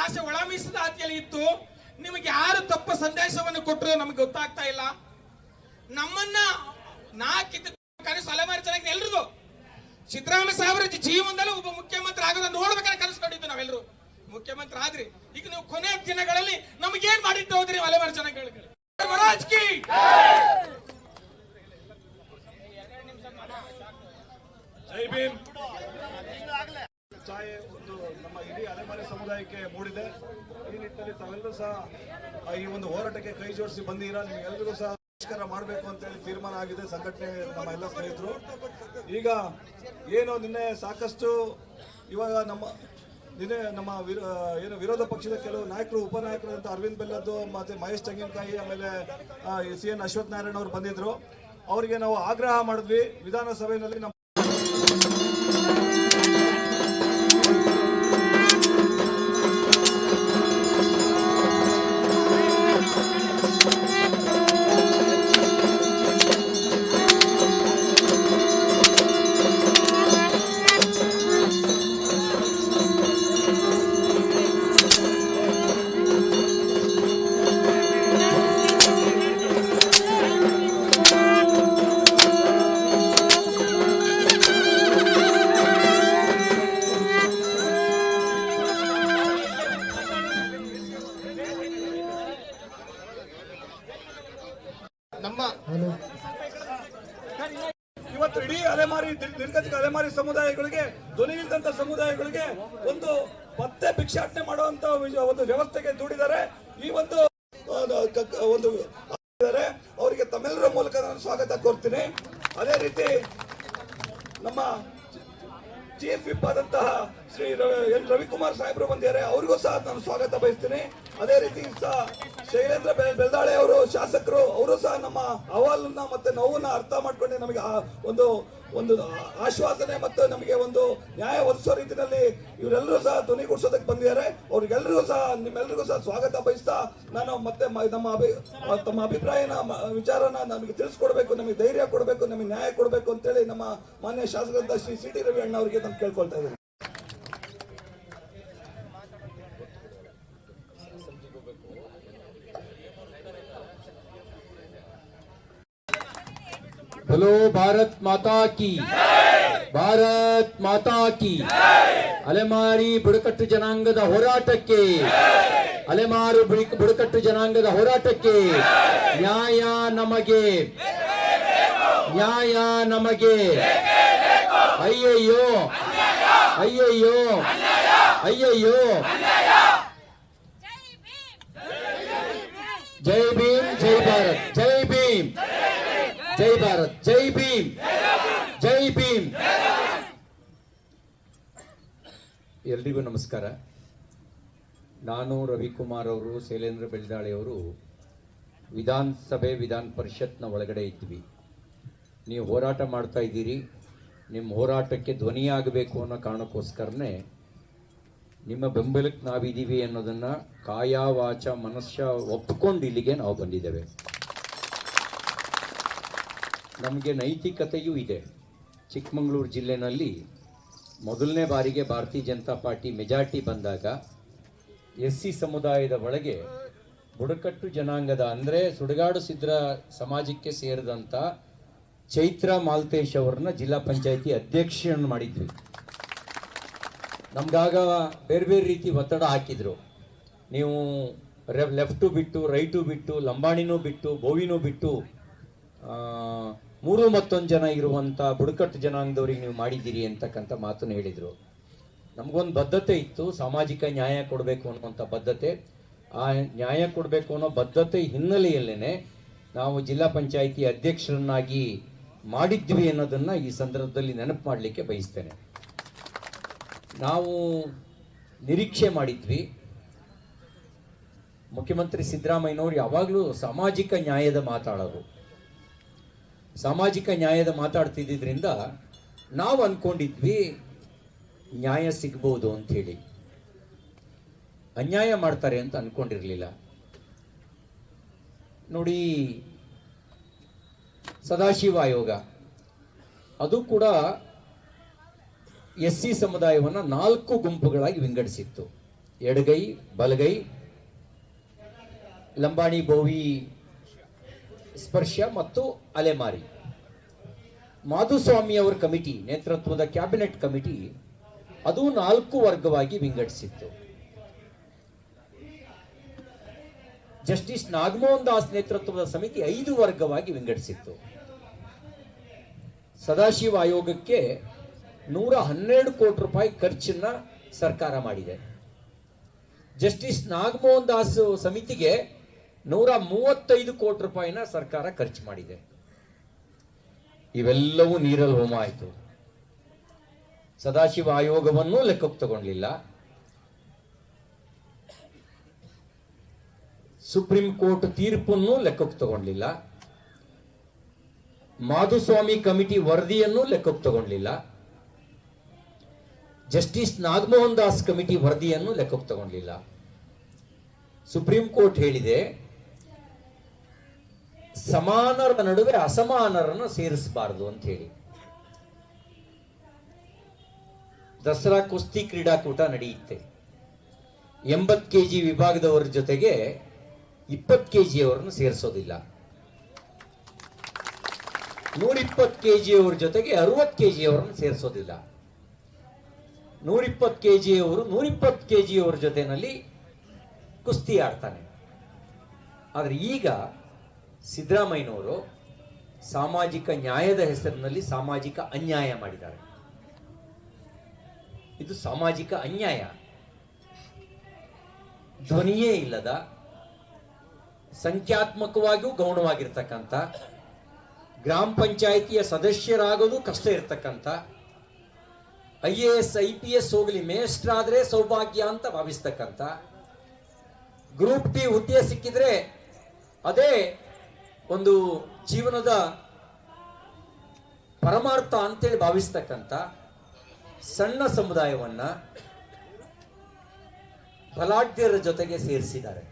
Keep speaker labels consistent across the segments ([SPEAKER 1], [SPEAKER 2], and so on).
[SPEAKER 1] ಆಸೆ ಒಳ ಮೀಸಲಾತಿಯಲ್ಲಿ ಇತ್ತು ನಿಮಗೆ ಯಾರು ತಪ್ಪ ಸಂದೇಶವನ್ನು ಕೊಟ್ಟರು ನಮಗೆ ಗೊತ್ತಾಗ್ತಾ ಇಲ್ಲ. ನಮ್ಮನ್ನ ನಾಲ್ಕಿದ್ದ ಕನಸು ಅಲೆಮಾರಿ ಚೆನ್ನಾಗಿ ಎಲ್ರಿಗೂ ಸಿದ್ದರಾಮಯ್ಯ ಸಾಹೇಬ್ರ ಜೀವನದಲ್ಲಿ ಒಬ್ಬ ಮುಖ್ಯಮಂತ್ರಿ ಆಗೋದನ್ನ ನೋಡ್ಬೇಕಾದ್ರೆ ಕನಸು ಕಂಡಿದ್ದು ನಾವೆಲ್ಲರೂ ಮುಖ್ಯಮಂತ್ರಿ ಆದ್ರಿ. ಈಗ ನೀವು ಕೊನೆ ದಿನಗಳಲ್ಲಿ ನಮಗೇನ್ ಮಾಡಿದ್ದು ಹೋದ್ರಿ ಅಲೆಮಾರಿ ಜನಗಳಿಗೆ?
[SPEAKER 2] ಜೈ! ಭೀಮ್. ಛಾಯೆ ಒಂದು ನಮ್ಮ ಇಡೀ ಅಲೆಮಾರಿ ಸಮುದಾಯಕ್ಕೆ ಮೂಡಿದೆ. ಈ ನಿಟ್ಟಿನಲ್ಲಿ ತಾವೆಲ್ಲರೂ ಸಹ ಈ ಒಂದು ಹೋರಾಟಕ್ಕೆ ಕೈ ಜೋಡಿಸಿ ಬಂದಿರಾ ನಿಮಗೆಲ್ಲರಿಗೂ ಸಹ ಪರಿಷ್ಕಾರ ಮಾಡಬೇಕು ಅಂತೇಳಿ ತೀರ್ಮಾನ ಆಗಿದೆ ಸಂಘಟನೆ ನಮ್ಮ ಎಲ್ಲ ಸ್ನೇಹಿತರು. ಈಗ ಏನು ನಿನ್ನೆ ಸಾಕಷ್ಟು ಇವಾಗ ನಮ್ಮ ನಿನ್ನೆ ನಮ್ಮ ಏನು ವಿರೋಧ ಪಕ್ಷದ ಕೆಲವು ನಾಯಕರು ಉಪನಾಯಕರಾದಂಥ ಅರವಿಂದ್ ಬೆಲ್ಲದ್ದು ಮತ್ತೆ ಮಹೇಶ್ ತೆಂಗಿನಕಾಯಿ ಆಮೇಲೆ ಸಿ ಎನ್ ಅಶ್ವಥ್ ನಾರಾಯಣ್ ಅವರು ಬಂದಿದ್ರು. ಅವರಿಗೆ ನಾವು ಆಗ್ರಹ ಮಾಡಿದ್ವಿ. ವಿಧಾನಸಭೆಯಲ್ಲಿ ನಮ್ಮ ಇವತ್ತು ಇಡೀ ಅಲೆಮಾರಿ ನಿರ್- ನಿರ್ಗತಿಕ ಅಲೆಮಾರಿ ಸಮುದಾಯಗಳಿಗೆ, ಧ್ವನಿ ಇಲ್ದಂತ ಸಮುದಾಯಗಳಿಗೆ ಒಂದು ಪತ್ತೆ ಭಿಕ್ಷಾಟನೆ ಮಾಡುವಂತ ಒಂದು ವ್ಯವಸ್ಥೆಗೆ ದೂಡಿದ್ದಾರೆ. ಈ ಒಂದು ಒಂದು. ಅವರಿಗೆ ತಮ್ಮೆಲ್ಲರ ಮೂಲಕ ನಾನು ಸ್ವಾಗತ ಕೋರ್ತೀನಿ. ಅದೇ ರೀತಿ ನಮ್ಮ ಚೀಫ್ ವಿಪ್ ಆದಂತಹ ಶ್ರೀ ಎನ್ ರವಿಕುಮಾರ್ ಸಾಹೇಬ್ರು ಬಂದಿದ್ದಾರೆ. ಅವರಿಗೂ ಸಹ ನಾನು ಸ್ವಾಗತ ಬಯಸ್ತೀನಿ. ಅದೇ ರೀತಿ ಸಹ ಶೈಲೇಂದ್ರ ಬೆಳ್ದಾಳೆ ಅವರು, ಶಾಸಕರು, ಅವರು ಸಹ ನಮ್ಮ ಅಹವಾಲನ್ನ ಮತ್ತೆ ನೋವನ್ನ ಅರ್ಥ ಮಾಡ್ಕೊಂಡು ನಮಗೆ ಒಂದು ಒಂದು ಆಶ್ವಾಸನೆ ಮತ್ತು ನಮಗೆ ಒಂದು ನ್ಯಾಯ ಒದಗಿಸೋ ರೀತಿಯಲ್ಲಿ ಇವರೆಲ್ಲರೂ ಸಹ ಧ್ವನಿಗೂಡಿಸೋದಕ್ಕೆ ಬಂದಿದ್ದಾರೆ. ಅವ್ರಿಗೆಲ್ಲರಿಗೂ ಸಹ ನಿಮ್ಮೆಲ್ಲರಿಗೂ ಸಹ ಸ್ವಾಗತ ಬಯಸ್ತಾ ನಾನು ಮತ್ತೆ ನಮ್ಮ ಅಭಿ ತಮ್ಮ ಅಭಿಪ್ರಾಯನ ವಿಚಾರನ ನಮಗೆ ತಿಳಿಸ್ಕೊಡ್ಬೇಕು, ನಮಗೆ ಧೈರ್ಯ ಕೊಡಬೇಕು, ನಮಗೆ ನ್ಯಾಯ ಕೊಡಬೇಕು ಅಂತೇಳಿ ನಮ್ಮ ಮಾನ್ಯ ಶಾಸಕರಾದ ಶ್ರೀ ಸಿ ಟಿ ರವಿ ಅಣ್ಣ ಅವರಿಗೆ ನಾನು ಕೇಳ್ಕೊಳ್ತಾ
[SPEAKER 3] बोलो भारत माता की ಭಾರತ್ ಮಾತಾ ಕಿ ಅಲೆಮಾರಿ ಬುಡಕಟ್ಟು ಜನಾಂಗದ ಹೋರಾಟಕ್ಕೆ ಅಲೆಮಾರು ಬುಡ- ಬುಡಕಟ್ಟು ಜನಾಂಗದ ಹೋರಾಟಕ್ಕೆ ನ್ಯಾಯ ನಮಗೆ ನ್ಯಾಯ ನಮಗೆ ಅಯ್ಯಯ್ಯೋ ಅಯ್ಯಯ್ಯೋ ಅಯ್ಯಯ್ಯೋ ಜೈ ಭೀಮ್ ಜೈ ಭಾರತ್ ಜೈ ಭೀಮ್ ಜೈ ಭಾರತ್, ಜೈ ಭೀಮ್. ಜೈ ಭೀಮ್. ಎಲ್ರಿಗೂ ನಮಸ್ಕಾರ. ನಾನು ರವಿಕುಮಾರ್ ಅವರು, ಶೈಲೇಂದ್ರ ಬೆಳ್ದಾಳೆ ಅವರು ವಿಧಾನಸಭೆ ವಿಧಾನ ಪರಿಷತ್ನ ಒಳಗಡೆ ಇದ್ವಿ. ನೀವು ಹೋರಾಟ ಮಾಡ್ತಾ ಇದ್ದೀರಿ. ನಿಮ್ಮ ಹೋರಾಟಕ್ಕೆ ಧ್ವನಿಯಾಗಬೇಕು ಅನ್ನೋ ಕಾರಣಕ್ಕೋಸ್ಕರನೇ ನಿಮ್ಮ ಬೆಂಬಲಕ್ಕೆ ನಾವಿದ್ದೀವಿ ಅನ್ನೋದನ್ನು ಕಾಯ ವಾಚ ಮನಸ್ಸ ಒಪ್ಕೊಂಡು ಇಲ್ಲಿಗೆ ನಾವು ಬಂದಿದ್ದೇವೆ. ನಮಗೆ ನೈತಿಕತೆಯೂ ಇದೆ. ಚಿಕ್ಕಮಗಳೂರು ಜಿಲ್ಲೆನಲ್ಲಿ ಮೊದಲನೇ ಬಾರಿಗೆ ಭಾರತೀಯ ಜನತಾ ಪಾರ್ಟಿ ಮೆಜಾರ್ಟಿ ಬಂದಾಗ ಎಸ್ ಸಿ ಸಮುದಾಯದ ಒಳಗೆ ಬುಡಕಟ್ಟು ಜನಾಂಗದ ಅಂದರೆ ಸುಡಗಾಡು ಸಿದ್ರ ಸಮಾಜಕ್ಕೆ ಸೇರಿದಂಥ ಚೈತ್ರ ಮಾಲ್ತೇಶ್ ಅವರನ್ನ ಜಿಲ್ಲಾ ಪಂಚಾಯತಿ ಅಧ್ಯಕ್ಷರನ್ನು ಮಾಡಿದ್ವಿ. ನಮ್ಗಾಗ ಬೇರೆ ಬೇರೆ ರೀತಿ ಒತ್ತಡ ಹಾಕಿದ್ರು. ನೀವು ಲೆಫ್ಟು ಬಿಟ್ಟು ರೈಟು ಬಿಟ್ಟು ಲಂಬಾಣಿನೂ ಬಿಟ್ಟು ಬೋವಿನೂ ಬಿಟ್ಟು ಮೂರು ಮತ್ತೊಂದು ಜನ ಇರುವಂತ ಬುಡಕಟ್ಟು ಜನಾಂಗದವ್ರಿಗೆ ನೀವು ಮಾಡಿದ್ದೀರಿ ಅಂತಕ್ಕಂಥ ಮಾತನ್ನು ಹೇಳಿದರು. ನಮಗೊಂದು ಬದ್ಧತೆ ಇತ್ತು, ಸಾಮಾಜಿಕ ನ್ಯಾಯ ಕೊಡಬೇಕು ಅನ್ನುವಂಥ ಬದ್ಧತೆ. ಆ ನ್ಯಾಯ ಕೊಡಬೇಕು ಅನ್ನೋ ಬದ್ಧತೆ ಹಿನ್ನೆಲೆಯಲ್ಲೇನೆ ನಾವು ಜಿಲ್ಲಾ ಪಂಚಾಯಿತಿ ಅಧ್ಯಕ್ಷರನ್ನಾಗಿ ಮಾಡಿದ್ವಿ ಅನ್ನೋದನ್ನ ಈ ಸಂದರ್ಭದಲ್ಲಿ ನೆನಪು ಮಾಡಲಿಕ್ಕೆ ಬಯಸ್ತೇನೆ. ನಾವು ನಿರೀಕ್ಷೆ ಮಾಡಿದ್ವಿ. ಮುಖ್ಯಮಂತ್ರಿ ಸಿದ್ದರಾಮಯ್ಯನವರು ಯಾವಾಗಲೂ ಸಾಮಾಜಿಕ ನ್ಯಾಯದ ಮಾತಾಡೋರು. ಸಾಮಾಜಿಕ ನ್ಯಾಯದ ಮಾತಾಡ್ತಿದ್ದಿದ್ರಿಂದ ನಾವು ಅನ್ಕೊಂಡಿದ್ವಿ ನ್ಯಾಯ ಸಿಗ್ಬೋದು ಅಂತ ಹೇಳಿ. ಅನ್ಯಾಯ ಮಾಡ್ತಾರೆ ಅಂತ ಅಂದ್ಕೊಂಡಿರಲಿಲ್ಲ ನೋಡಿ, ಸದಾಶಿವ ಆಯೋಗ, ಅದು ಕೂಡ ಎಸ್ ಸಿ ಸಮುದಾಯವನ್ನು ನಾಲ್ಕು ಗುಂಪುಗಳಾಗಿ ವಿಂಗಡಿಸಿತ್ತು. ಎಡಗೈ, ಬಲಗೈ, ಲಂಬಾಣಿ, ಬೋವಿ ಸ್ಪರ್ಶ ಮತ್ತು ಅಲೆಮಾರಿ. ಮಾಧುಸ್ವಾಮಿ ಅವರ ಕಮಿಟಿ, ನೇತೃತ್ವದ ಕ್ಯಾಬಿನೆಟ್ ಕಮಿಟಿ ಅದು ನಾಲ್ಕು ವರ್ಗವಾಗಿ ವಿಂಗಡಿಸಿತ್ತು. ಜಸ್ಟಿಸ್ ನಾಗಮೋಹನ್ ದಾಸ್ ನೇತೃತ್ವದ ಸಮಿತಿ ಐದು ವರ್ಗವಾಗಿ ವಿಂಗಡಿಸಿತ್ತು. ಸದಾಶಿವ ಆಯೋಗಕ್ಕೆ ನೂರ ಹನ್ನೆರಡು ಕೋಟಿ ರೂಪಾಯಿ ಖರ್ಚನ್ನ ಸರ್ಕಾರ ಮಾಡಿದೆ. ಜಸ್ಟಿಸ್ ನಾಗಮೋಹನ್ ದಾಸ್ ಸಮಿತಿಗೆ ನೂರ ಮೂವತ್ತೈದು ಕೋಟಿ ರೂಪಾಯಿನ ಸರ್ಕಾರ ಖರ್ಚು ಮಾಡಿದೆ. ಇವೆಲ್ಲವೂ ನೀರಲ್ಲಿ ಹೋಮ ಆಯಿತು. ಸದಾಶಿವ ಆಯೋಗವನ್ನೂ ಲೆಕ್ಕಕ್ಕೆ ತಗೊಂಡಿಲ್ಲ. ಸುಪ್ರೀಂ ಕೋರ್ಟ್ ತೀರ್ಪನ್ನು ಲೆಕ್ಕಕ್ಕೆ ತಗೊಂಡಿಲ್ಲ. ಮಾಧುಸ್ವಾಮಿ ಕಮಿಟಿ ವರದಿಯನ್ನು ಲೆಕ್ಕಕ್ಕೆ ತಗೊಂಡಿಲ್ಲ. ಜಸ್ಟಿಸ್ ನಾಗಮೋಹನ್ ದಾಸ್ ಕಮಿಟಿ ವರದಿಯನ್ನು ಲೆಕ್ಕಕ್ಕೆ ತಗೊಂಡಿಲ್ಲ. ಸುಪ್ರೀಂ ಕೋರ್ಟ್ ಹೇಳಿದೆ ಸಮಾನರ ನಡುವೆ ಅಸಮಾನರನ್ನು ಸೇರಿಸಬಾರದು ಅಂತ ಹೇಳಿ. ದಸರಾ ಕುಸ್ತಿ ಕ್ರೀಡಾಕೂಟ ನಡೆಯುತ್ತೆ. ಎಂಬತ್ ಕೆಜಿ ವಿಭಾಗದವರ ಜೊತೆಗೆ ಇಪ್ಪತ್ತು ಕೆಜಿ ಅವರನ್ನು ಸೇರಿಸೋದಿಲ್ಲ. ನೂರಿಪ್ಪತ್ತು ಕೆಜಿ ಅವರ ಜೊತೆಗೆ ಅರವತ್ತು ಕೆಜಿ ಅವರನ್ನು ಸೇರಿಸೋದಿಲ್ಲ. ನೂರಿಪ್ಪತ್ತು ಕೆಜಿ ಅವರು ನೂರಿಪ್ಪತ್ತು ಕೆಜಿ ಅವರ ಜೊತೆನಲ್ಲಿ ಕುಸ್ತಿ ಆಡ್ತಾನೆ. ಆದರೆ ಈಗ ಸಿದ್ದರಾಮಯ್ಯನವರು ಸಾಮಾಜಿಕ ನ್ಯಾಯದ ಹೆಸರಿನಲ್ಲಿ ಸಾಮಾಜಿಕ ಅನ್ಯಾಯ ಮಾಡಿದ್ದಾರೆ. ಇದು ಸಾಮಾಜಿಕ ಅನ್ಯಾಯ. ಧ್ವನಿಯೇ ಇಲ್ಲದ, ಸಂಖ್ಯಾತ್ಮಕವಾಗಿಯೂ ಗೌಣವಾಗಿರ್ತಕ್ಕಂಥ, ಗ್ರಾಮ ಪಂಚಾಯಿತಿಯ ಸದಸ್ಯರಾಗೋದು ಕಷ್ಟ ಇರತಕ್ಕಂಥ, I A S, I P S ಹೋಗಲಿ ಮೇಷ್ಟ್ರಾದರೆ ಸೌಭಾಗ್ಯ ಅಂತ ಭಾವಿಸ್ತಕ್ಕಂಥ, ಗ್ರೂಪ್ ಟಿ ಹುದ್ದೆ ಸಿಕ್ಕಿದ್ರೆ ಅದೇ ಒಂದು ಜೀವನದ ಪರಮಾರ್ಥ ಅಂತೇಳಿ ಭಾವಿಸ್ತಕ್ಕಂಥ ಸಣ್ಣ ಸಮುದಾಯವನ್ನ ಬಲಾಢ್ಯರ ಜೊತೆಗೆ ಸೇರಿಸಿದ್ದಾರೆ.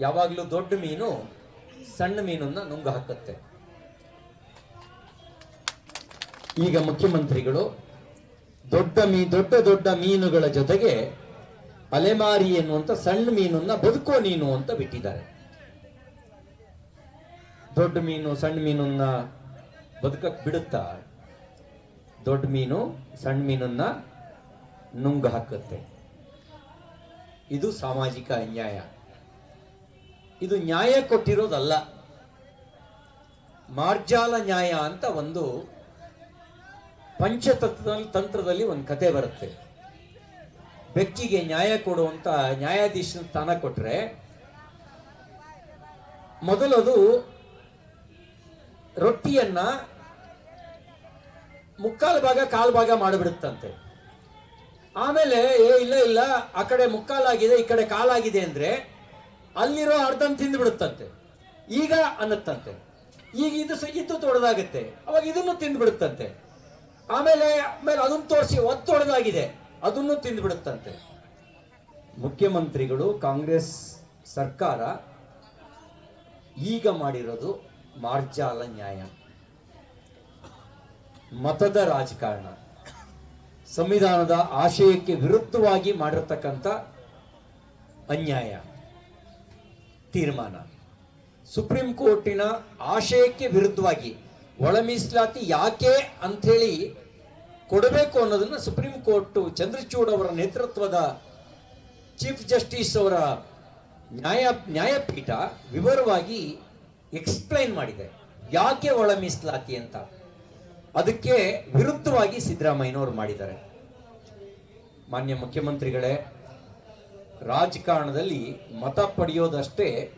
[SPEAKER 3] ಯಾವಾಗಲೂ ದೊಡ್ಡ ಮೀನು ಸಣ್ಣ ಮೀನನ್ನ ನುಂಗ ಹಾಕುತ್ತೆ. ಈಗ ಮುಖ್ಯಮಂತ್ರಿಗಳು ದೊಡ್ಡ ಮೀ, ದೊಡ್ಡ ದೊಡ್ಡ ಮೀನುಗಳ ಜೊತೆಗೆ ಅಲೆಮಾರಿ ಎನ್ನುವಂತ ಸಣ್ಣ ಮೀನನ್ನ ಬದುಕೋ ನೀನು ಅಂತ ಬಿಟ್ಟಿದ್ದಾರೆ. ದೊಡ್ಡ ಮೀನು, ಸಣ್ಣ ಮೀನನ್ನ ಬದುಕಕ್ ಬಿಡುತ್ತಾ? ದೊಡ್ಡ ಮೀನು, ಸಣ್ಣ ಮೀನನ್ನ ನುಂಗ ಹಾಕುತ್ತೆ. ಇದು ಸಾಮಾಜಿಕ ಅನ್ಯಾಯ. ಇದು ನ್ಯಾಯ ಕೊಟ್ಟಿರೋದಲ್ಲ. ಮಾರ್ಜಾಲ ನ್ಯಾಯ ಅಂತ ಒಂದು ಪಂಚತತ್ವದಲ್ಲಿ, ತಂತ್ರದಲ್ಲಿ ಒಂದು ಕತೆ ಬರುತ್ತೆ. ಬೆಕ್ಕಿಗೆ ನ್ಯಾಯ ಕೊಡುವಂತ ನ್ಯಾಯಾಧೀಶನ ಸ್ಥಾನ ಕೊಟ್ರೆ ಮೊದಲದು ರೊಟ್ಟಿಯನ್ನ ಮುಕ್ಕಾಲು ಭಾಗ, ಕಾಲು ಭಾಗ ಮಾಡಿಬಿಡುತ್ತಂತೆ. ಆಮೇಲೆ, ಏ, ಇಲ್ಲ ಇಲ್ಲ, ಆ ಕಡೆ ಮುಕ್ಕಾಲಾಗಿದೆ, ಈ ಕಡೆ ಕಾಲಾಗಿದೆ ಅಂದ್ರೆ ಅಲ್ಲಿರೋ ಅರ್ಧನ್ ತಿಂದ್ಬಿಡುತ್ತಂತೆ. ಈಗ ಅನ್ನತ್ತಂತೆ. ಈಗ ಇದು ಇದು ತೊಡೆದಾಗುತ್ತೆ. ಅವಾಗ ಇದನ್ನು ತಿಂದ್ಬಿಡುತ್ತಂತೆ. ಆಮೇಲೆ ಆಮೇಲೆ ಅದನ್ನು ತೋರಿಸಿ ಒತ್ತು ತೊಡೆದಾಗಿದೆ ಅದನ್ನು ತಿಂದ್ಬಿಡುತ್ತಂತೆ. ಮುಖ್ಯಮಂತ್ರಿಗಳು, ಕಾಂಗ್ರೆಸ್ ಸರ್ಕಾರ ಈಗ ಮಾಡಿರೋದು ಮಾರ್ಜಾಲ ನ್ಯಾಯ. ಮತದ ರಾಜಕಾರಣ. ಸಂವಿಧಾನದ ಆಶಯಕ್ಕೆ ವಿರುದ್ಧವಾಗಿ ಮಾಡಿರತಕ್ಕಂಥ ಅನ್ಯಾಯ. ತೀರ್ಮಾನ. ಸುಪ್ರೀಂ ಕೋರ್ಟಿನ ಆಶಯಕ್ಕೆ ವಿರುದ್ಧವಾಗಿ ಒಳ ಮೀಸಲಾತಿ ಯಾಕೆ ಅಂಥೇಳಿ ಕೊಡಬೇಕು ಅನ್ನೋದನ್ನ ಸುಪ್ರೀಂ ಕೋರ್ಟ್ ಚಂದ್ರಚೂಡ್ ಅವರ ನೇತೃತ್ವದ ಚೀಫ್ ಜಸ್ಟಿಸ್ ಅವರ ನ್ಯಾಯ, ನ್ಯಾಯಪೀಠ ವಿವರವಾಗಿ ಎಕ್ಸ್ಪ್ಲೈನ್ ಮಾಡಿದೆ. ಯಾಕೆ ಒಳ ಮೀಸಲಾತಿ ಅಂತ? ಅದಕ್ಕೆ ವಿರುದ್ಧವಾಗಿ ಸಿದ್ದರಾಮಯ್ಯನವರು ಮಾಡಿದ್ದಾರೆ. ಮಾನ್ಯ ಮುಖ್ಯಮಂತ್ರಿಗಳೇ, ರಾಜಕಾರಣದಲ್ಲಿ ಮತ ಪಡೆಯೋದಷ್ಟೇ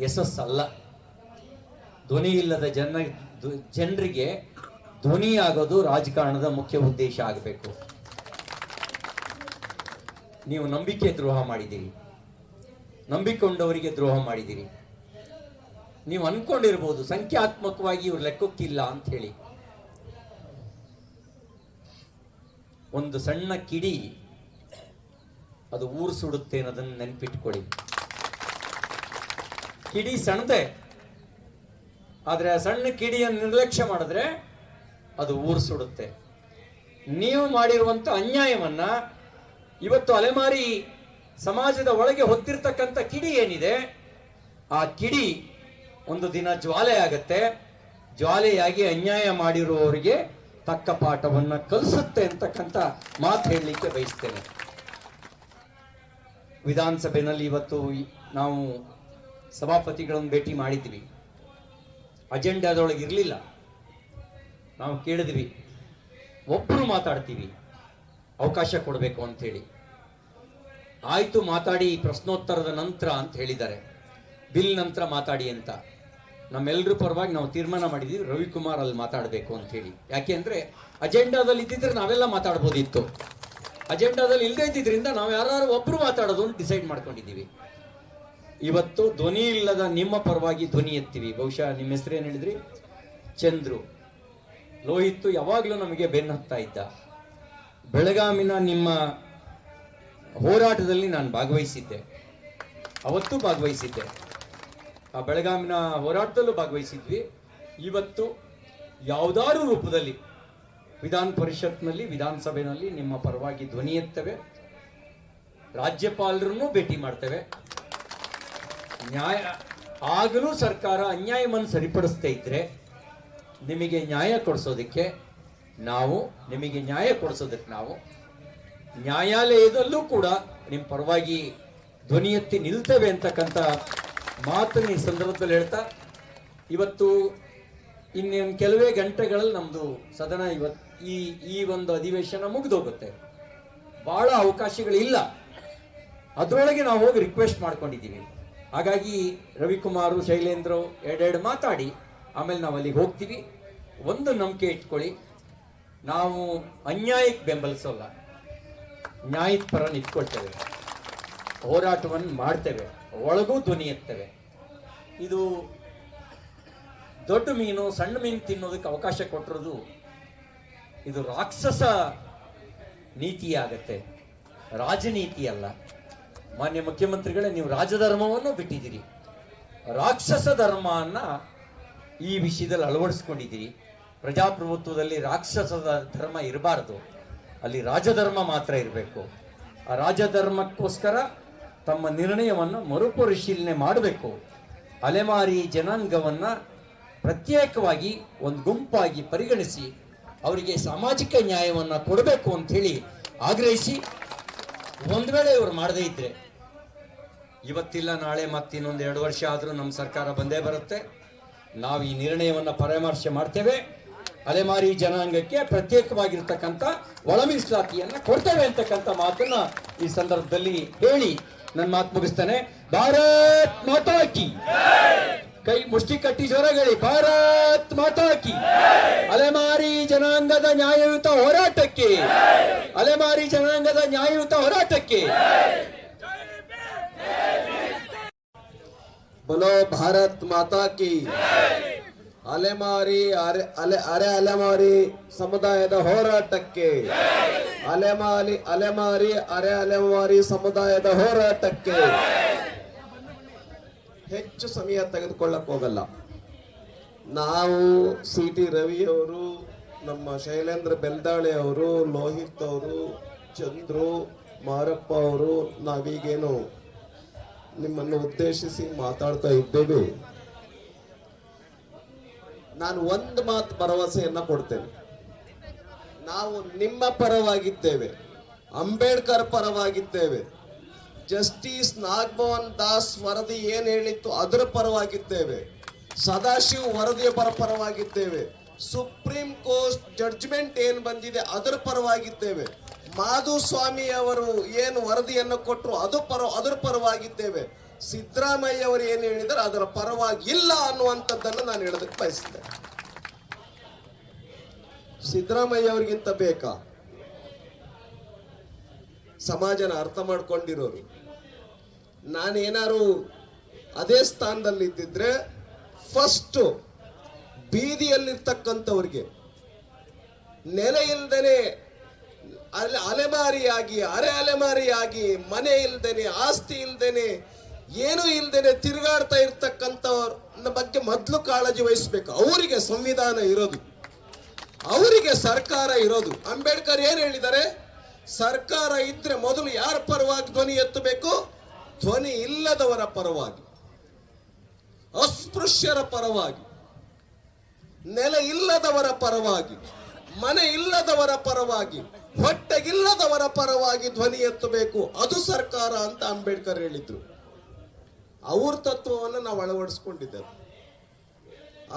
[SPEAKER 3] ಯಶಸ್ಸಲ್ಲ. ಧ್ವನಿ ಇಲ್ಲದ ಜನ ಜನರಿಗೆ ಧ್ವನಿ ಆಗೋದು ರಾಜಕಾರಣದ ಮುಖ್ಯ ಉದ್ದೇಶ ಆಗಬೇಕು. ನೀವು ನಂಬಿಕೆ ದ್ರೋಹ ಮಾಡಿದ್ದೀರಿ. ನಂಬಿಕೊಂಡವರಿಗೆ ದ್ರೋಹ ಮಾಡಿದ್ದೀರಿ. ನೀವು ಅನ್ಕೊಂಡಿರ್ಬೋದು, ಸಂಖ್ಯಾತ್ಮಕವಾಗಿ ಇವ್ರು ಲೆಕ್ಕಕ್ಕಿಲ್ಲ ಅಂತ ಹೇಳಿ. ಒಂದು ಸಣ್ಣ ಕಿಡಿ, ಅದು ಊರು ಸುಡುತ್ತೆ ಅನ್ನೋದನ್ನ ನೆನ್ಪಿಟ್ಕೊಳ್ಳಿ. ಕಿಡಿ ಸಣ್ಣದೆ, ಆದ್ರೆ ಆ ಸಣ್ಣ ಕಿಡಿಯನ್ನು ನಿರ್ಲಕ್ಷ್ಯ ಮಾಡಿದ್ರೆ ಅದು ಊರು ಸುಡುತ್ತೆ. ನೀವು ಮಾಡಿರುವಂತ ಅನ್ಯಾಯವನ್ನ ಇವತ್ತು ಅಲೆಮಾರಿ ಸಮಾಜದ ಒಳಗೆ ಹೊತ್ತಿರ್ತಕ್ಕಂಥ ಕಿಡಿ ಏನಿದೆ, ಆ ಕಿಡಿ ಒಂದು ದಿನ ಜ್ವಾಲೆ ಆಗತ್ತೆ. ಜ್ವಾಲೆಯಾಗಿ ಅನ್ಯಾಯ ಮಾಡಿರುವವರಿಗೆ ತಕ್ಕ ಪಾಠವನ್ನು ಕಲಿಸುತ್ತೆ ಅಂತಕ್ಕಂಥ ಮಾತು ಹೇಳಲಿಕ್ಕೆ ಬಯಸ್ತೇನೆ. ವಿಧಾನಸಭೆಯಲ್ಲಿ ಇವತ್ತು ನಾವು ಸಭಾಪತಿಗಳನ್ನು ಭೇಟಿ ಮಾಡಿದ್ವಿ. ಅಜೆಂಡಾದೊಳಗೆ ಇರಲಿಲ್ಲ ನಾವು ಕೇಳಿದ್ವಿ. ಒಬ್ಬರು ಮಾತಾಡ್ತೀವಿ. ಅವಕಾಶ ಕೊಡಬೇಕು ಅಂಥೇಳಿ. ಆಯಿತು ಮಾತಾಡಿ ಪ್ರಶ್ನೋತ್ತರದ ನಂತರ ಅಂತ ಹೇಳಿದ್ದಾರೆ. ಬಿಲ್ ನಂತರ ಮಾತಾಡಿ ಅಂತ. ನಮ್ಮೆಲ್ಲರ ಪರವಾಗಿ ನಾವು ತೀರ್ಮಾನ ಮಾಡಿದ್ದೀವಿ, ರವಿಕುಮಾರ್ ಅಲ್ಲಿ ಮಾತಾಡಬೇಕು ಅಂತ ಹೇಳಿ. ಯಾಕೆ ಅಂದ್ರೆ, ಅಜೆಂಡಾದಲ್ಲಿ ಇದ್ದಿದ್ರೆ ನಾವೆಲ್ಲ ಮಾತಾಡ್ಬೋದಿತ್ತು. ಅಜೆಂಡಾದಲ್ಲಿ ಇಲ್ಲದೆ ಇದ್ದಿದ್ರಿಂದ ನಾವು ಯಾರು ಒಬ್ರು ಮಾತಾಡೋದು ಅಂತ ಡಿಸೈಡ್ ಮಾಡ್ಕೊಂಡಿದ್ದೀವಿ. ಇವತ್ತು ಧ್ವನಿ ಇಲ್ಲದ ನಿಮ್ಮ ಪರವಾಗಿ ಧ್ವನಿ ಎತ್ತೀವಿ. ಬಹುಶಃ ನಿಮ್ಮ ಹೆಸರು ಏನು ಹೇಳಿದ್ರಿ? ಚಂದ್ರು. ಲೋಹಿತ್ತು ಯಾವಾಗಲೂ ನಮಗೆ ಬೆನ್ನು ಹತ್ತಾ ಇದ್ದ. ಬೆಳಗಾಮಿನ ನಿಮ್ಮ ಹೋರಾಟದಲ್ಲಿ ನಾನು ಭಾಗವಹಿಸಿದ್ದೆ. ಅವತ್ತು ಭಾಗವಹಿಸಿದ್ದೆ. ಆ ಬೆಳಗಾಮಿನ ಹೋರಾಟದಲ್ಲೂ ಭಾಗವಹಿಸಿದ್ವಿ. ಇವತ್ತು ಯಾವುದಾದ್ರು ರೂಪದಲ್ಲಿ ವಿಧಾನ ಪರಿಷತ್ನಲ್ಲಿ ವಿಧಾನಸಭೆಯಲ್ಲಿ ನಿಮ್ಮ ಪರವಾಗಿ ಧ್ವನಿ ಎತ್ತವೆ. ರಾಜ್ಯಪಾಲರನ್ನು ಭೇಟಿ ಮಾಡ್ತೇವೆ. ನ್ಯಾಯ, ಆಗಲೂ ಸರ್ಕಾರ ಅನ್ಯಾಯವನ್ನು ಸರಿಪಡಿಸ್ತಾ ಇದ್ರೆ ನಿಮಗೆ ನ್ಯಾಯ ಕೊಡಿಸೋದಕ್ಕೆ ನಾವು, ನಿಮಗೆ ನ್ಯಾಯ ಕೊಡಿಸೋದಕ್ಕೆ ನಾವು ನ್ಯಾಯಾಲಯದಲ್ಲೂ ಕೂಡ ನಿಮ್ಮ ಪರವಾಗಿ ಧ್ವನಿ ಎತ್ತಿ ನಿಲ್ತೇವೆ ಅಂತಕ್ಕಂಥ ಮಾತನ್ನು ಈ ಸಂದರ್ಭದಲ್ಲಿ ಹೇಳ್ತಾ, ಇವತ್ತು ಇನ್ನೇನು ಕೆಲವೇ ಗಂಟೆಗಳಲ್ಲಿ ನಮ್ದು ಸದನ ಇವತ್ತು ಈ ಈ ಒಂದು ಅಧಿವೇಶನ ಮುಗಿದೋಗುತ್ತೆ. ಬಹಳ ಅವಕಾಶಗಳಿಲ್ಲ. ಅದರೊಳಗೆ ನಾವು ಹೋಗಿ ರಿಕ್ವೆಸ್ಟ್ ಮಾಡ್ಕೊಂಡಿದ್ದೀವಿ. ಹಾಗಾಗಿ ರವಿಕುಮಾರು, ಶೈಲೇಂದ್ರ ಎರಡೆರಡು ಮಾತಾಡಿ, ಆಮೇಲೆ ನಾವು ಅಲ್ಲಿಗೆ ಹೋಗ್ತೀವಿ. ಒಂದು ನಂಬಿಕೆ ಇಟ್ಕೊಳ್ಳಿ. ನಾವು ಅನ್ಯಾಯಕ್ಕೆ ಬೆಂಬಲಿಸೋಲ್ಲ. ನ್ಯಾಯದ ಪರ ನಿಂತ್ಕೊಳ್ತೇವೆ ಹೋರಾಟವನ್ನು ಮಾಡ್ತೇವೆ, ಒಳಗೂ ಧ್ವನಿ ಎತ್ತೇವೆ ಇದು ದೊಡ್ಡ ಮೀನು, ಸಣ್ಣ ಮೀನು ತಿನ್ನೋದಕ್ಕೆ ಅವಕಾಶ ಕೊಟ್ಟಿರೋದು ಇದು ರಾಕ್ಷಸ ನೀತಿ ಆಗತ್ತೆ ರಾಜನೀತಿ ಅಲ್ಲ. ಮಾನ್ಯ ಮುಖ್ಯಮಂತ್ರಿಗಳೇ, ನೀವು ರಾಜಧರ್ಮವನ್ನು ಬಿಟ್ಟಿದ್ದೀರಿ. ರಾಕ್ಷಸ ಧರ್ಮವನ್ನು ಈ ವಿಷಯದಲ್ಲಿ ಅಳವಡಿಸ್ಕೊಂಡಿದ್ದೀರಿ. ಪ್ರಜಾಪ್ರಭುತ್ವದಲ್ಲಿ ರಾಕ್ಷಸದ ಧರ್ಮ ಇರಬಾರದು. ಅಲ್ಲಿ ರಾಜಧರ್ಮ ಮಾತ್ರ ಇರಬೇಕು. ಆ ರಾಜಧರ್ಮಕ್ಕೋಸ್ಕರ ತಮ್ಮ ನಿರ್ಣಯವನ್ನು ಮರುಪರಿಶೀಲನೆ ಮಾಡಬೇಕು. ಅಲೆಮಾರಿ ಜನಾಂಗವನ್ನು ಪ್ರತ್ಯೇಕವಾಗಿ ಒಂದು ಗುಂಪಾಗಿ ಪರಿಗಣಿಸಿ ಅವರಿಗೆ ಸಾಮಾಜಿಕ ನ್ಯಾಯವನ್ನು ಕೊಡಬೇಕು ಅಂತ ಆಗ್ರಹಿಸಿ ಒಂದು ವೇಳೆ ಇವರು ಮಾಡದೇ ಇದ್ರೆ. ಇವತ್ತಿಲ್ಲ, ನಾಳೆ ಮತ್ತೆ ಇನ್ನೊಂದು ಎರಡು ವರ್ಷ ಆದರೂ ನಮ್ಮ ಸರ್ಕಾರ ಬಂದೇ ಬರುತ್ತೆ. ನಾವು ಈ ನಿರ್ಣಯವನ್ನು ಪರಾಮರ್ಶೆ ಮಾಡ್ತೇವೆ. ಅಲೆಮಾರಿ ಜನಾಂಗಕ್ಕೆ ಪ್ರತ್ಯೇಕವಾಗಿರ್ತಕ್ಕಂಥ ಒಳಮೀಸಲಾತಿಯನ್ನು ಕೊಡ್ತೇವೆ ಅಂತಕ್ಕಂಥ ಮಾತನ್ನ ಈ ಸಂದರ್ಭದಲ್ಲಿ ಹೇಳಿ ನನ್ನ ಮಾತು ಮುಗಿಸ್ತೇನೆ ಭಾರತ್ ಮಾತಾ ಕಿ ಕೈ ಮುಷ್ಟಿ ಕಟ್ಟಿ ಜೋರಾಗಳಿ ಭಾರತ್ ಮಾತಾ ಕಿ ಅಲೆಮಾರಿ ಜನಾಂಗದ ನ್ಯಾಯಯುತ ಹೋರಾಟಕ್ಕೆ ಅಲೆಮಾರಿ ಜನಾಂಗದ ನ್ಯಾಯಯುತ ಹೋರಾಟಕ್ಕೆ
[SPEAKER 4] बोलो भारत माता की ಅಲೆಮಾರಿ, ಅರೆ, ಅಲೆ, ಅರೆ ಅಲೆಮಾರಿ ಸಮುದಾಯದ ಹೋರಾಟಕ್ಕೆ. ಅಲೆಮಾರಿ ಅಲೆಮಾರಿ, ಅರೆ ಅಲೆಮಾರಿ ಸಮುದಾಯದ ಹೋರಾಟಕ್ಕೆ. ಹೆಚ್ಚು ಸಮಯ ತೆಗೆದುಕೊಳ್ಳಕ್ ಹೋಗಲ್ಲ. ನಾವು ಸಿ ಟಿ ರವಿ ಅವರು ನಮ್ಮ ಶೈಲೇಂದ್ರ ಬೆಲ್ದಾಳೆ ಅವರು, ಲೋಹಿತ್ ಅವರು, ಚಂದ್ರು, ಮಾರಪ್ಪ ಅವರು, ನಾವೀಗೇನು ನಿಮ್ಮನ್ನು ಉದ್ದೇಶಿಸಿ ಮಾತಾಡ್ತಾ ಇದ್ದೇವೆ. ನಾನು ಒಂದು ಮಾತು ಭರವಸೆಯನ್ನ ಕೊಡ್ತೇನೆ. ನಾವು ನಿಮ್ಮ ಪರವಾಗಿದ್ದೇವೆ. ಅಂಬೇಡ್ಕರ್ ಪರವಾಗಿದ್ದೇವೆ. ಜಸ್ಟಿಸ್ ನಾಗಮೋಹನ್ ದಾಸ್ ವರದಿ ಏನ್ ಹೇಳಿತ್ತು ಅದರ ಪರವಾಗಿದ್ದೇವೆ. ಸದಾಶಿವ್ ವರದಿಯ ಪರ ಪರವಾಗಿದ್ದೇವೆ. ಸುಪ್ರೀಂ ಕೋರ್ಟ್ ಜಡ್ಜ್ಮೆಂಟ್ ಏನ್ ಬಂದಿದೆ ಅದರ ಪರವಾಗಿದ್ದೇವೆ. ಮಾಧುಸ್ವಾಮಿ ಅವರು ಏನು ವರದಿಯನ್ನು ಕೊಟ್ಟರು ಅದು ಪರ ಅದರ ಪರವಾಗಿದ್ದೇವೆ. ಸಿದ್ದರಾಮಯ್ಯ ಅವರು ಏನು ಹೇಳಿದರೆ, ಅದರ ಪರವಾಗಿಲ್ಲ ಅನ್ನುವಂಥದ್ದನ್ನು ನಾನು ಹೇಳೋದಕ್ಕೆ ಬಯಸಿದ್ದೆ ಸಿದ್ದರಾಮಯ್ಯ ಅವರಿಗಿಂತ ಬೇಕಾ? ಸಮಾಜನ ಅರ್ಥ ಮಾಡ್ಕೊಂಡಿರೋರು. ನಾನೇನಾರು ಅದೇ ಸ್ಥಾನದಲ್ಲಿ ಇದ್ದಿದ್ರೆ ಫಸ್ಟ್ ಬೀದಿಯಲ್ಲಿರ್ತಕ್ಕಂಥವ್ರಿಗೆ ನೆಲೆ ಇಲ್ದೇನೆ ಅಲೆ ಅಲೆಮಾರಿಯಾಗಿ, ಅರೆ ಅಲೆಮಾರಿಯಾಗಿ, ಮನೆ ಇಲ್ದೇನೆ, ಆಸ್ತಿ ಇಲ್ದೇನೆ ಏನು ಇಲ್ದೇನೆ ತಿರುಗಾಡ್ತಾ ಇರ್ತಕ್ಕಂಥವ್ರ ಬಗ್ಗೆ ಮೊದಲು ಕಾಳಜಿ ವಹಿಸ್ಬೇಕು. ಅವರಿಗೆ ಸಂವಿಧಾನ ಇರೋದು. ಅವರಿಗೆ ಸರ್ಕಾರ ಇರೋದು. ಅಂಬೇಡ್ಕರ್ ಏನ್ ಹೇಳಿದ್ದಾರೆ? ಸರ್ಕಾರ ಇದ್ರೆ ಮೊದಲು ಯಾರ ಪರವಾಗಿ ಧ್ವನಿ ಎತ್ತಬೇಕು? ಧ್ವನಿ ಇಲ್ಲದವರ ಪರವಾಗಿ. ಅಸ್ಪೃಶ್ಯರ ಪರವಾಗಿ. ನೆಲೆ ಇಲ್ಲದವರ ಪರವಾಗಿ. ಮನೆ ಇಲ್ಲದವರ ಪರವಾಗಿ. ಹೊಟ್ಟೆಗಿಲ್ಲದವರ ಪರವಾಗಿ ಧ್ವನಿ ಎತ್ತಬೇಕು. ಅದು ಸರ್ಕಾರ ಅಂತ ಅಂಬೇಡ್ಕರ್ ಹೇಳಿದ್ರು. ಅವ್ರ ತತ್ವವನ್ನು ನಾವು ಅಳವಡಿಸ್ಕೊಂಡಿದ್ದೇವೆ.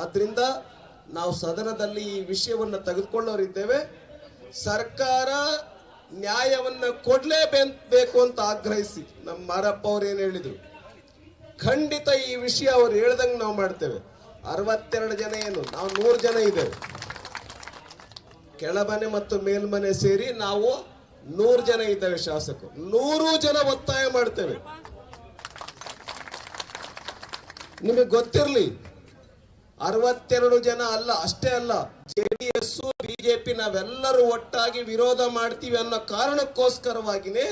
[SPEAKER 4] ಆದ್ರಿಂದ ನಾವು ಸದನದಲ್ಲಿ ಈ ವಿಷಯವನ್ನು ತೆಗೆದುಕೊಳ್ಳೋರಿದ್ದೇವೆ ಸರ್ಕಾರ ನ್ಯಾಯವನ್ನ ಕೊಡ್ಲೇಬೇಕು ಅಂತ ಆಗ್ರಹಿಸಿ ನಮ್ಮ ಮಾರಪ್ಪ ಅವ್ರು ಏನು ಹೇಳಿದರು. ಖಂಡಿತ ಈ ವಿಷಯ ಅವ್ರು ಹೇಳ್ದಂಗೆ ನಾವು ಮಾಡ್ತೇವೆ. ಅರವತ್ತೆರಡು ಜನ ಏನು, ನಾವು ನೂರು ಜನ ಇದ್ದೇವೆ. ಕೆಳಮನೆ ಮತ್ತು ಮೇಲ್ಮನೆ ಸೇರಿ ನಾವು ನೂರು ಜನ ಇದ್ದೇವೆ ಶಾಸಕರು. ನೂರು ಜನ ಒತ್ತಾಯ ಮಾಡ್ತೇವೆ. ನಿಮಗೆ ಗೊತ್ತಿರಲಿ, ಅರವತ್ತೆರಡು ಜನ ಅಲ್ಲ, ಅಷ್ಟೇ ಅಲ್ಲ ಜೆಡಿಎಸ್ ಬಿಜೆಪಿ ನಾವೆಲ್ಲರೂ ಒಟ್ಟಾಗಿ ವಿರೋಧ ಮಾಡ್ತೀವಿ ಅನ್ನೋ ಕಾರಣಕ್ಕೋಸ್ಕರವಾಗಿನೇ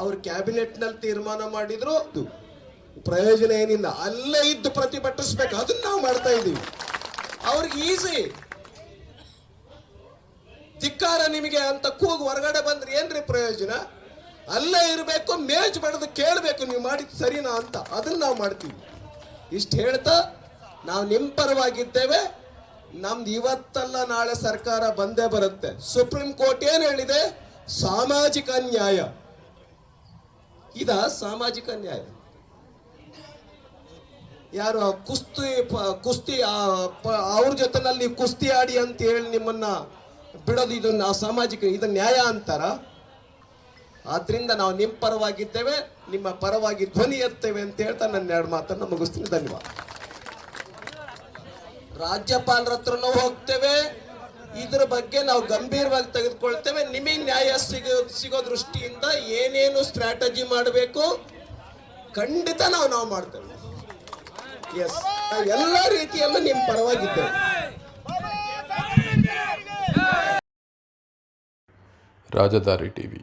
[SPEAKER 4] ಅವ್ರ ಕ್ಯಾಬಿನೆಟ್ನಲ್ಲಿ ತೀರ್ಮಾನ ಮಾಡಿದ್ರು. ಪ್ರಯೋಜನ ಏನಿಲ್ಲ, ಅಲ್ಲೇ ಇದ್ದು ಪ್ರತಿಭಟಿಸ್ಬೇಕು, ಅದನ್ನ ನಾವು ಮಾಡ್ತಾ ಇದ್ದೀವಿ. ಅವ್ರಿಗೆ ಈಸಿ. ಧಿಕ್ಕಾರ ನಿಮಗೆ ಅಂತ ಕೂಗು ಹೊರಗಡೆ ಬಂದ್ರೆ ಏನ್ರಿ ಪ್ರಯೋಜನ? ಅಲ್ಲೇ ಇರಬೇಕು, ಮೇಜ್ ಬಡದು ಕೇಳಬೇಕು, ನೀವು ಮಾಡಿದ್ ಸರಿನಾ ಅಂತ, ಅದನ್ನ ನಾವು ಮಾಡ್ತೀವಿ. ಇಷ್ಟು ಹೇಳ್ತಾ ನಾವು ನಿಮ್ಮ ಪರವಾಗಿದ್ದೇವೆ. ನಮ್ದು ಇವತ್ತಲ್ಲ ನಾಳೆ ಸರ್ಕಾರ ಬಂದೇ ಬರುತ್ತೆ. ಸುಪ್ರೀಂ ಕೋರ್ಟ್ ಏನು ಹೇಳಿದೆ? ಸಾಮಾಜಿಕ ನ್ಯಾಯ. ಇದ ಸಾಮಾಜಿಕ ನ್ಯಾಯ. ಯಾರು ಕುಸ್ತಿ ಕುಸ್ತಿ ಅವ್ರ ಜೊತೆನಲ್ಲಿ ಕುಸ್ತಿ ಆಡಿ ಅಂತ ಹೇಳಿ ನಿಮ್ಮನ್ನ ಬಿಡೋದು ಇದನ್ನ ಸಾಮಾಜಿಕ, ಇದು ನ್ಯಾಯ ಅಂತಾರ. ಆದ್ರಿಂದ ನಾವು ನಿಮ್ಮ ಪರವಾಗಿದ್ದೇವೆ, ನಿಮ್ಮ ಪರವಾಗಿ ಧ್ವನಿ ಎತ್ತೇವೆ ಅಂತ ಹೇಳ್ತಾ ನನ್ನ ಎರಡು ಮಾತನ್ನು ಮುಗಿಸ್ತೀನಿ. ಧನ್ಯವಾದ. ರಾಜ್ಯಪಾಲರ ಹತ್ರನೂ ಹೋಗ್ತೇವೆ. ಇದ್ರ ಬಗ್ಗೆ ನಾವು ಗಂಭೀರವಾಗಿ ತೆಗೆದುಕೊಳ್ತೇವೆ. ನಿಮಗೆ ನ್ಯಾಯ ಸಿಗೋ ಸಿಗೋ ದೃಷ್ಟಿಯಿಂದ ಏನೇನು ಸ್ಟ್ರಾಟಜಿ ಮಾಡಬೇಕು, ಖಂಡಿತ ನಾವು ನಾವು ಮಾಡ್ತೇವೆ. ಎಸ್ ಎಲ್ಲ ರೀತಿಯಲ್ಲೂ ನಿಮ್ಮ ಪರವಾಗಿದ್ದೇವೆ.
[SPEAKER 5] ರಾಜಧಾರಿ ಟಿವಿ.